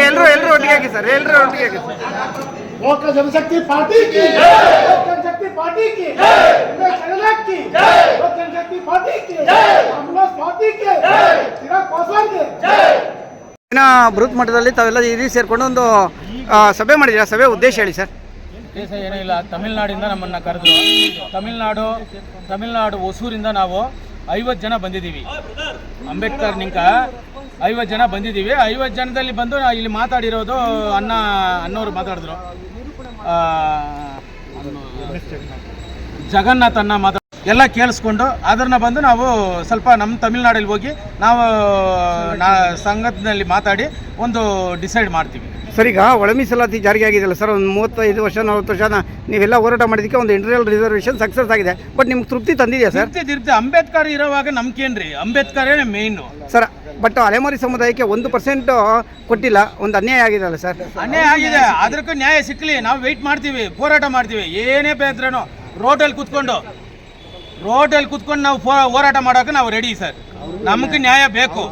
ಎಲ್ಲರೂ ಎಲ್ಲರೂ ಒಟ್ಟಿಗೆ ಸರ್ ಎಲ್ಲರೂ ಒಟ್ಟಿಗೆ ಹಾಕಿ Janashakti party Janashakti party Janashakti party ಬೃಹತ್ ಮಟ್ಟದಲ್ಲಿ ತಾವೆಲ್ಲ ಇಲ್ಲಿ ಸೇರ್ಕೊಂಡು ಒಂದು ಸಭೆ ಮಾಡಿದಿರಾ ಸಭೆ ಉದ್ದೇಶ ಹೇಳಿ ಸರ್. ಉದ್ದೇಶ ಏನೂ ಇಲ್ಲ. ತಮಿಳ್ನಾಡಿಂದ ನಮ್ಮನ್ನ ಕರೆದ್ರು. ತಮಿಳ್ನಾಡು ತಮಿಳ್ನಾಡು ಹೊಸೂರಿಂದ ನಾವು ಐವತ್ತು ಜನ ಬಂದಿದ್ದೀವಿ. ಅಂಬೇಡ್ಕರ್ ನಿಂಕ. ಐವತ್ತು ಜನ ಬಂದಿದ್ದೀವಿ. ಐವತ್ತು ಜನದಲ್ಲಿ ಬಂದು ನಾ ಇಲ್ಲಿ ಮಾತಾಡಿರೋದು ಅನ್ನ ಅನ್ನೋರು ಮಾತಾಡಿದ್ರು. ಜಗನ್ನಾಥ್ ಅನ್ನ ಮಾತಾಡ ಎಲ್ಲ ಕೇಳಿಸ್ಕೊಂಡು ಅದನ್ನ ಬಂದು ನಾವು ಸ್ವಲ್ಪ ನಮ್ಮ ತಮಿಳ್ನಾಡಲ್ಲಿ ಹೋಗಿ ನಾವು ನಾ ಸಂಘದಲ್ಲಿ ಮಾತಾಡಿ ಒಂದು ಡಿಸೈಡ್ ಮಾಡ್ತೀವಿ. ಸರ್ ಈಗ ಒಳ ಮೀಸಲಾತಿ ಜಾರಿಗೆ ಆಗಿದೆಯಲ್ಲ ಸರ್? ಒಂದು ಮೂವತ್ತೈದು ವರ್ಷ ನಲವತ್ತು ವರ್ಷ ನೀವೆಲ್ಲ ಹೋರಾಟ ಮಾಡಿದ್ದಕ್ಕೆ ಒಂದು ಇಂಟರ್ನಲ್ ರಿಸರ್ವೇಷನ್ ಸಕ್ಸಸ್ ಆಗಿದೆ. ಬಟ್ ನಿಮ್ಗೆ ತೃಪ್ತಿ ತಂದಿದೆಯಾ ಸರ್? ತೃಪ್ತಿ ತೃಪ್ತಿ. ಅಂಬೇಡ್ಕರ್ ಇರೋವಾಗ ನಮ್ಗೇನ್ರಿ ಅಂಬೇಡ್ಕರೇ ಮೇಯ್ನು ಸರ್ ಬಟ್ ಅಲೆಮಾರಿ ಸಮುದಾಯಕ್ಕೆ ಒಂದು ಪರ್ಸೆಂಟ್ ಕೊಟ್ಟಿಲ್ಲ. ಒಂದು ಅನ್ಯಾಯ ಆಗಿದೆ ಅಲ್ಲ ಸರ್ ಅನ್ಯಾಯ ಆಗಿದೆ. ಅದಕ್ಕೂ ನ್ಯಾಯ ಸಿಕ್ಕಲಿ ನಾವು ವೆಯ್ಟ್ ಮಾಡ್ತೀವಿ. ಹೋರಾಟ ಮಾಡ್ತೀವಿ. ಏನೇ ಬೇದ್ರೇನು ರೋಡಲ್ಲಿ ಕುತ್ಕೊಂಡು ರೋಡಲ್ಲಿ ಕುತ್ಕೊಂಡು ನಾವು ಹೋರಾಟ ಮಾಡೋಕೆ ನಾವು ರೆಡಿ ಸರ್ ನಮಗೆ ನ್ಯಾಯ ಬೇಕು.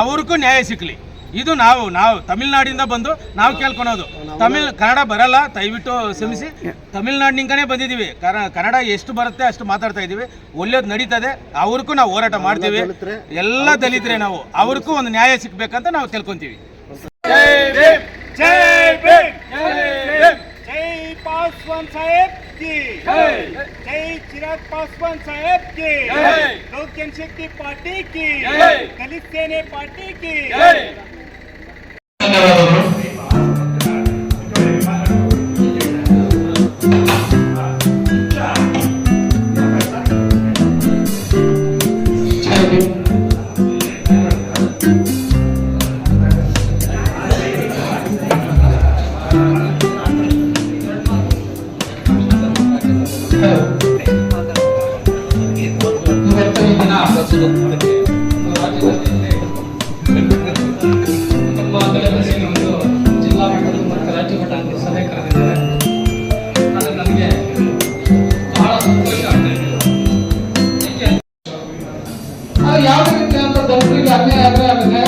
ಅವ್ರಿಗೂ ನ್ಯಾಯ ಸಿಕ್ಕಲಿ ಇದು ನಾವು ನಾವು ತಮಿಳ್ನಾಡಿಂದ ಬಂದು ನಾವು ಕೇಳ್ಕೊಳೋದು ತಮಿಳ್ ಕನ್ನಡ ಬರಲ್ಲ ದಯವಿಟ್ಟು ಕ್ಷಮಿಸಿ ತಮಿಳ್ನಾಡಿನಿಂದನೇ ಬಂದಿದ್ದೀವಿ ಕರ- ಕನ್ನಡ ಎಷ್ಟು ಬರುತ್ತೆ ಅಷ್ಟು ಮಾತಾಡ್ತಾ ಇದ್ದೀವಿ ಒಳ್ಳೇದು ನಡೀತದೆ ಅವ್ರಿಗೂ ನಾವು ಹೋರಾಟ ಮಾಡ್ತೀವಿ ಎಲ್ಲ ದಲಿತರೆ ನಾವು ಅವ್ರಿಗೂ ಒಂದು ನ್ಯಾಯ ಸಿಕ್ಬೇಕಂತ ನಾವು ತಿಳ್ಕೊಂತೀವಿ जय पासवान साहेब की जय चिराग पासवान साहेब की लोक जनशक्ति पार्टी की दलित सेने पार्टी की Terima kasih telah menonton! ಅನ್ಯಾಯ